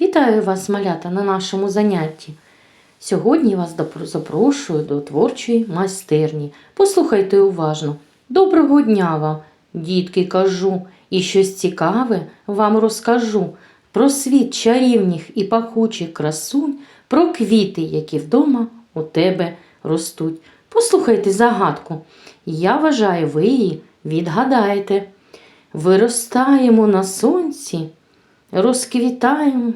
Вітаю вас, малята, на нашому занятті. Сьогодні вас запрошую до творчої майстерні. Послухайте уважно. Доброго дня вам, дітки, кажу, і щось цікаве вам розкажу про світ чарівних і пахучих красунь, про квіти, які вдома у тебе ростуть. Послухайте загадку. Я вважаю, ви її відгадаєте. Виростаємо на сонці, розквітаємо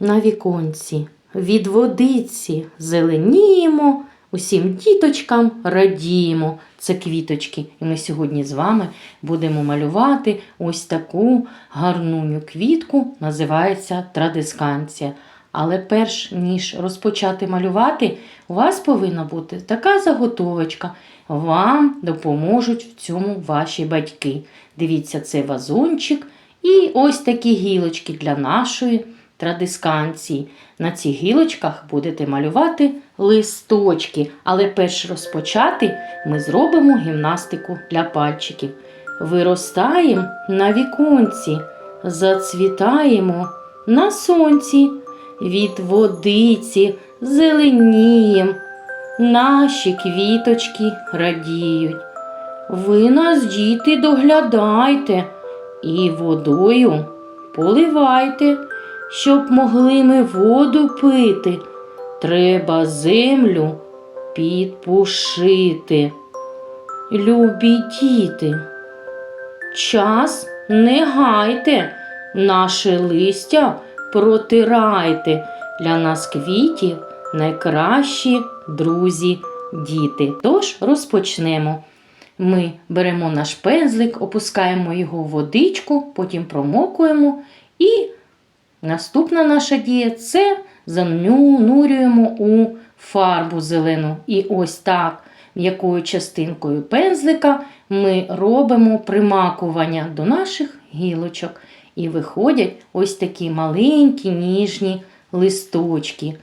на віконці, від водиці зеленіємо, усім діточкам радіємо. Це квіточки. І ми сьогодні з вами будемо малювати ось таку гарнуню квітку, називається традисканція. Але перш ніж розпочати малювати, у вас повинна бути така заготовочка. Вам допоможуть в цьому ваші батьки. Дивіться, це вазончик і ось такі гілочки для нашої традисканції. На цих гілочках будете малювати листочки, але перш розпочати ми зробимо гімнастику для пальчиків. Виростаємо на віконці, зацвітаємо на сонці, від водиці зеленієм, наші квіточки радіють. Ви нас, діти, доглядайте і водою поливайте, щоб могли ми воду пити. Треба землю підпушити. Любі діти, час не гайте, наше листя протирайте. Для нас квітів найкращі друзі діти. Тож розпочнемо. Ми беремо наш пензлик, опускаємо його в водичку, потім промокуємо. І наступна наша дія це занурюємо у фарбу зелену. І ось так м'якою частинкою пензлика ми робимо примакування до наших гілочок. І виходять ось такі маленькі ніжні листочки.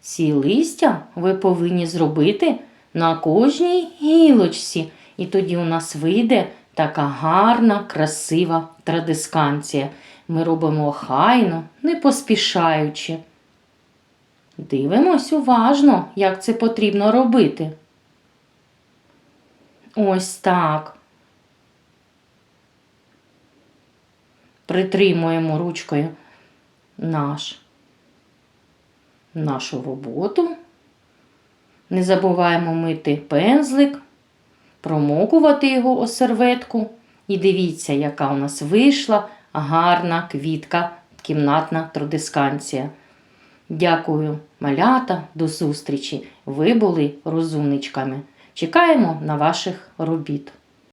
Ці листя ви повинні зробити на кожній гілочці. І тоді у нас вийде така гарна, красива традисканція. Ми робимо охайно, не поспішаючи. Дивимось уважно, як це потрібно робити. Ось так. Притримуємо ручкою наш, нашу роботу. Не забуваємо мити пензлик, промокувати його о серветку. І дивіться, яка у нас вийшла гарна квітка, кімнатна трудисканція. Дякую, малята, до зустрічі. Ви були розумничками. Чекаємо на ваших робіт.